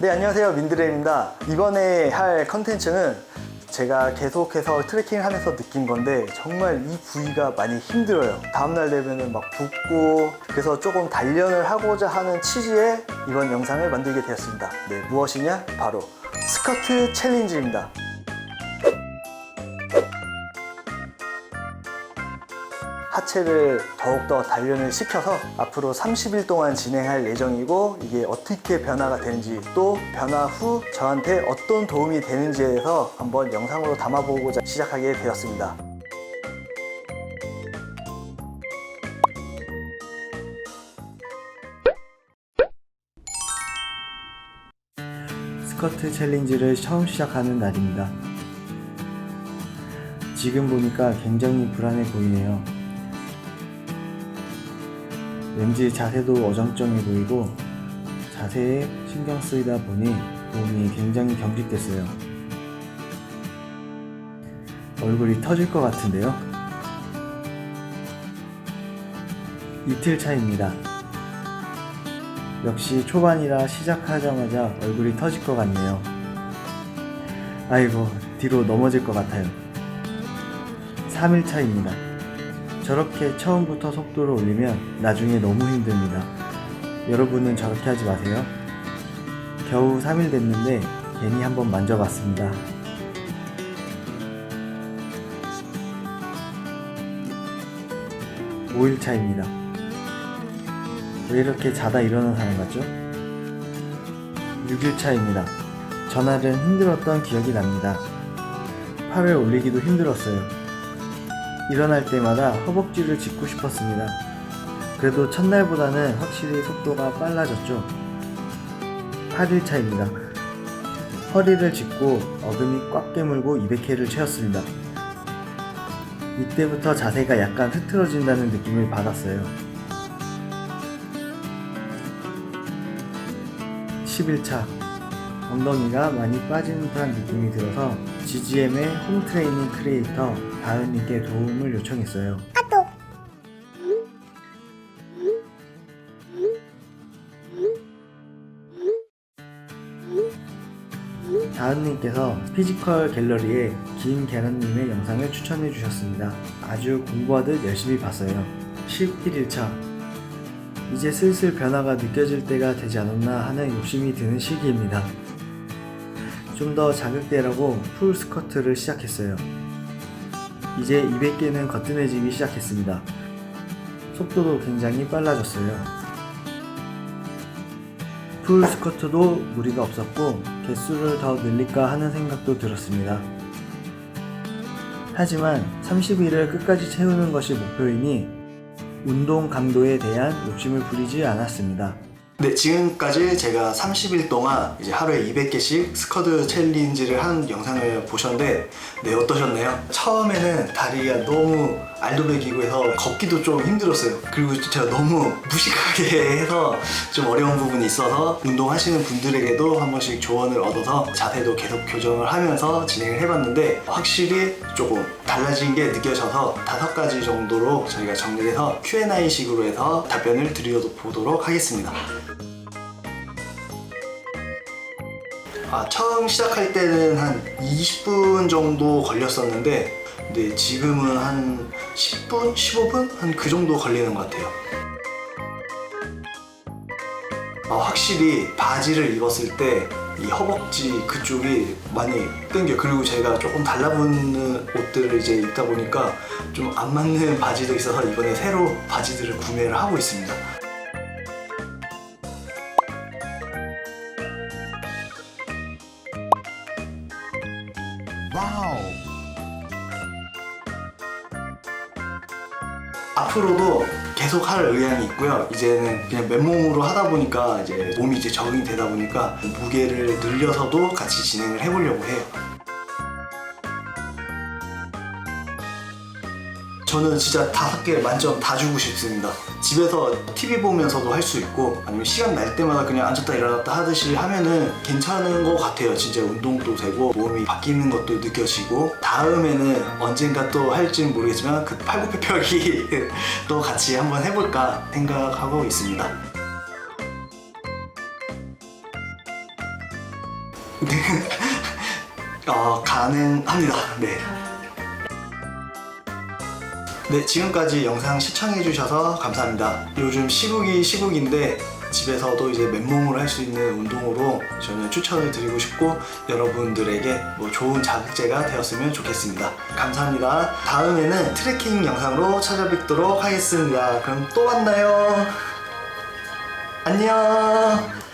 네, 안녕하세요. 민드레입니다. 이번에 할 컨텐츠는 제가 계속해서 트레킹을 하면서 느낀 건데 정말 이 부위가 많이 힘들어요. 다음날 되면은 막 붓고 그래서 조금 단련을 하고자 하는 취지에 이번 영상을 만들게 되었습니다. 네, 무엇이냐? 바로 스커트 챌린지입니다. 하체를 더욱더 단련을 시켜서 앞으로 30일 동안 진행할 예정이고 이게 어떻게 변화가 되는지 또 변화 후 저한테 어떤 도움이 되는지에 대해서 한번 영상으로 담아보고자 시작하게 되었습니다. 스커트 챌린지를 처음 시작하는 날입니다. 지금 보니까 굉장히 불안해 보이네요. 왠지 자세도 어정쩡해 보이고 자세에 신경 쓰이다 보니 몸이 굉장히 경직됐어요. 얼굴이 터질 것 같은데요. 이틀 차입니다. 역시 초반이라 시작하자마자 얼굴이 터질 것 같네요. 아이고, 뒤로 넘어질 것 같아요. 3일 차입니다. 저렇게 처음부터 속도를 올리면 나중에 너무 힘듭니다. 여러분은 저렇게 하지 마세요. 겨우 3일 됐는데 괜히 한번 만져봤습니다. 오일 차입니다. 왜 이렇게 자다 일어난 사람 같죠? 6일 차입니다. 전날은 힘들었던 기억이 납니다. 팔을 올리기도 힘들었어요. 일어날 때마다 허벅지를 짚고 싶었습니다. 그래도 첫날보다는 확실히 속도가 빨라졌죠. 8일 차입니다. 허리를 짚고 어금니 꽉 깨물고 200회를 채웠습니다. 이때부터 자세가 약간 흐트러진다는 느낌을 받았어요. 11차 엉덩이가 많이 빠지는 듯한 느낌이 들어서 GGM의 홈트레이닝 크리에이터 다은님께 도움을 요청했어요. 다은님께서 피지컬 갤러리에 김계란님의 영상을 추천해 주셨습니다. 아주 공부하듯 열심히 봤어요. 11일차 이제 슬슬 변화가 느껴질 때가 되지 않았나 하는 욕심이 드는 시기입니다. 좀 더 자극되라고 풀 스커트를 시작했어요. 이제 200개는 거뜬해지기 시작했습니다. 속도도 굉장히 빨라졌어요. 풀 스커트도 무리가 없었고 개수를 더 늘릴까 하는 생각도 들었습니다. 하지만 30일을 끝까지 채우는 것이 목표이니 운동 강도에 대한 욕심을 부리지 않았습니다. 네, 지금까지 제가 30일 동안 이제 하루에 200개씩 스쿼드 챌린지를 한 영상을 보셨는데 네, 어떠셨나요? 처음에는 다리가 너무 알도배기고 해서 걷기도 좀 힘들었어요. 그리고 제가 너무 무식하게 해서 좀 어려운 부분이 있어서 운동하시는 분들에게도 한 번씩 조언을 얻어서 자세도 계속 교정을 하면서 진행을 해봤는데 확실히 조금 달라진 게 느껴져서 다섯 가지 정도로 저희가 정리를 해서 Q&A 식으로 해서 답변을 드려보도록 하겠습니다. 아, 처음 시작할 때는 한 20분 정도 걸렸었는데 근데 지금은 한 10분, 15분? 한 그 정도 걸리는 것 같아요. 아, 확실히 바지를 입었을 때 이 허벅지 그쪽이 많이 땡겨. 그리고 제가 조금 달라붙는 옷들을 이제 입다 보니까 좀 안 맞는 바지도 있어서 이번에 새로 바지들을 구매를 하고 있습니다. 앞으로도 계속 할 의향이 있고요. 이제는 그냥 맨몸으로 하다 보니까 이제 몸이 이제 적응이 되다 보니까 무게를 늘려서도 같이 진행을 해보려고 해요. 저는 진짜 다섯 개 만점 다 주고 싶습니다. 집에서 TV 보면서도 할 수 있고 아니면 시간 날 때마다 그냥 앉았다 일어났다 하듯이 하면은 괜찮은 것 같아요. 진짜 운동도 되고 몸이 바뀌는 것도 느껴지고 다음에는 언젠가 또 할지는 모르겠지만 그 팔굽혀펴기 또 같이 한번 해볼까 생각하고 있습니다. 어, 가능합니다. 네. 네, 지금까지 영상 시청해주셔서 감사합니다. 요즘 시국이 시국인데 집에서도 이제 맨몸으로 할 수 있는 운동으로 저는 추천을 드리고 싶고 여러분들에게 뭐 좋은 자극제가 되었으면 좋겠습니다. 감사합니다. 다음에는 트레킹 영상으로 찾아뵙도록 하겠습니다. 그럼 또 만나요. 안녕.